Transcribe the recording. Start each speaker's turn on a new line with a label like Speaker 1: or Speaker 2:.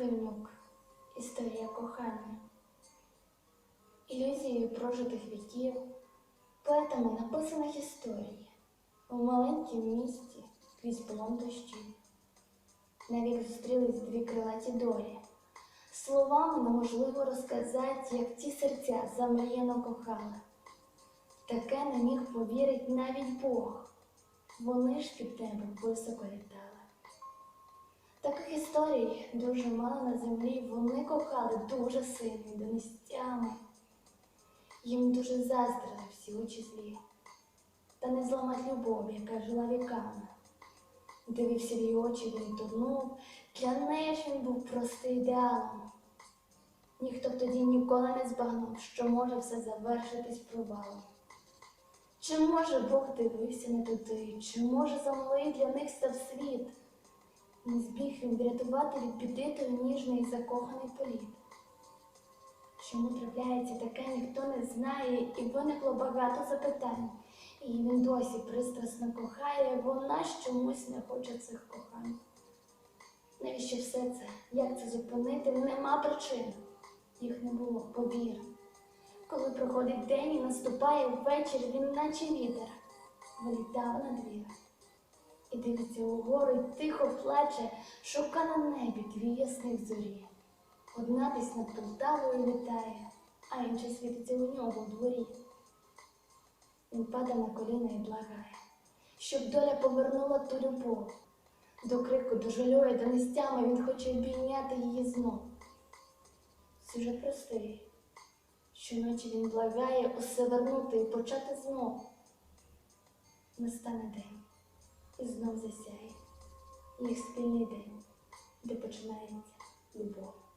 Speaker 1: фільмок Історія кохання. Ілюзією прожитих віків, поетами написаних історій у маленькім місті крізь полон дощів. Навік зустрілись дві крилаті долі. Словами неможливо розказати, як ті серця замріяно кохали. Таке не міг повірить навіть Бог. Вони ж під небом високо літали. Таких історій дуже мало на землі. Вони кохали дуже сильно до нестями. Їм дуже заздрили всі очі злі. Та не зламать любов, яка жила віками. Дивився в її очі, він тонув. Для неї ж він був просто ідеалом. Ніхто б тоді ніколи не збагнув, що може все завершитись провалом. Чи може Бог дивився не туди, чи може замалий для них став світ? Не зміг він врятувати від біди той ніжний закоханий політ. Чому трапляється таке, ніхто не знає, і виникло багато запитань. І він досі пристрасно кохає, вона ж чомусь не хоче цих кохань. Навіщо все це? Як це зупинити? Нема причин. Їх не було, повір. Коли проходить день і наступає ввечір, він наче вітер, вилітав на двір. І дивиться угору, і тихо плаче, шука на небі дві ясних зорі. Одна десь над Полтавою літає, а інша світиться у нього в дворі. Він падає на коліна і благає, щоб доля повернула ту любов. До крику, до жалю і до нестями він хоче обійняти її знов. Сюжет простий. Щоночі він благає усе вернути і почати знов. Настане день і знов засяє їх спільний день, де починається любов.